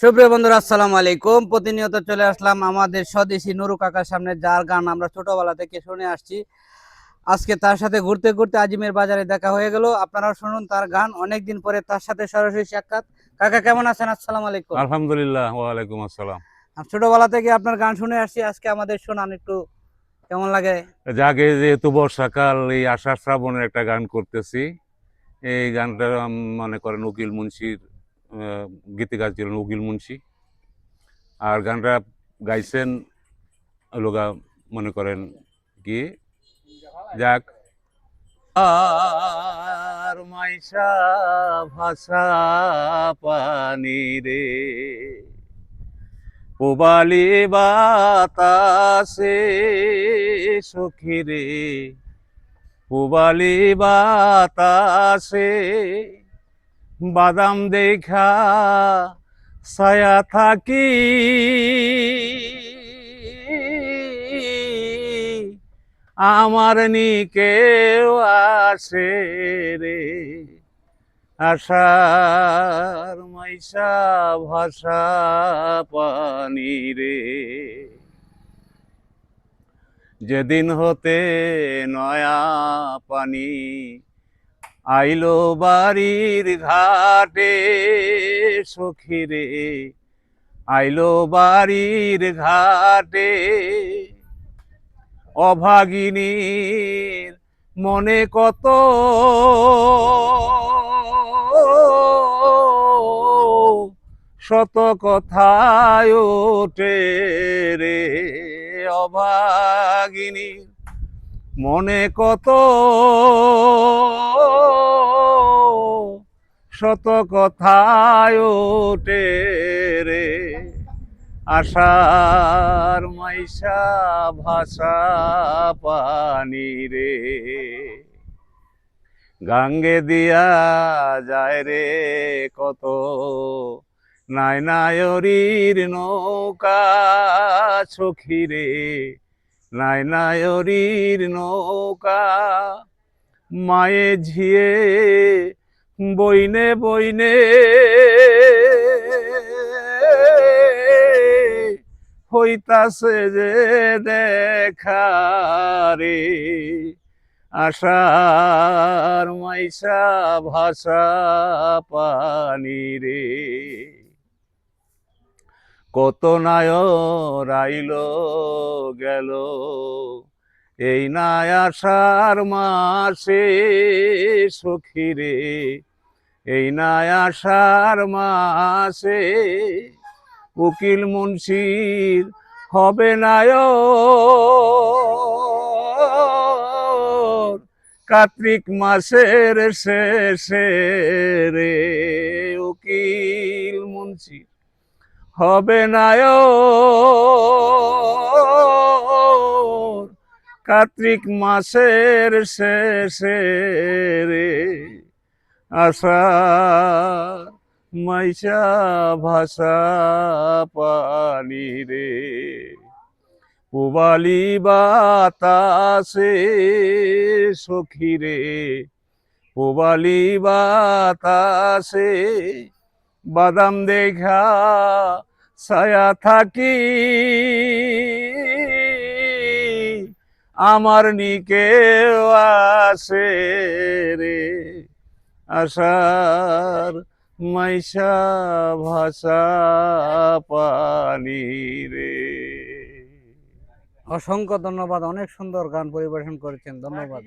সুপ্রিয় বন্ধুরা আসসালামু আলাইকুম। প্রতিনিয়ত চলে আসলাম আমাদের স্বদেশী নুরু কাকার সামনে যার গান আমরা ছোটবেলা থেকে শুনে আসছি। আজকে তার সাথে ঘুরতে ঘুরতে আজিমের বাজারে দেখা হয়ে গেল। আপনারাও শুনুন তার গান। অনেকদিন পরে তার সাথে সরাসরি সাক্ষাৎ। কাকা কেমন আছেন? আসসালামু আলাইকুম। আলহামদুলিল্লাহ ওয়ালাইকুম আসসালাম। ছোটবেলা থেকে আপনার গান শুনে আসছি। আজকে আমাদের শোনান একটু কেমন লাগে? যাকে যেহেতু বর্ষাকাল এই আষাঢ় শ্রাবণের একটা গান করতেছি। এই গানটা মনে করেন উকিল মুন্সির গীতিকার ছিলেন উকিল মুন্সি। আর গানটা গাইছেন লোকা মনে করেন কি? যাক। আর মাইশা ভাষা পানি রে। পুবালি বাতাসে সখী রে। পুবালি বাতাসে বাদাম দেখা ছায়া থাকি। আমার নিকেও আসে রে আশার মাইশা ভাষা পানি রে। যেদিন হতে নয়া পানি আইলো বাড়ির ঘাটে সখী রে। আইলো বাড়ির ঘাটে অভাগিনীর মনে কত শত কথায় ওঠে রে অভাগিনীর। মনে কত শত কথায় ওঠে রে। আশার মাইশা ভাষা পানি রে। গাঙ্গে দিয়া যায় রে কত। নাই নায়রির নৌকা সখী রে। নাই নায়রির নৌকা। মায়ে ঝিয়ে বইনে বইনে হইতাছে যে দেখা রে আশার মাইসা ভাষা পানি রে কত নায়র আইল, গেল। এই আষাঢ় মাসে সখী রে এই আষাঢ় মাসে উকিল মুন্সির হবে নায়র। কার্তিক মাসের শেষে রে উকিল মুন্সির। হবে নায়র কার্তিক মাসের শেষে রে মাইশা ভাষা পানি রে। পুবালি বাতাসে সখী রে পুবালি বাতাসে বাদাম দেখা ছায়া থাকি। আমার নিকে আসে রে আশার মাইশা ভাষা পানি রে। অসংখ্য ধন্যবাদ, অনেক সুন্দর গান পরিবেশন করেছেন, ধন্যবাদ।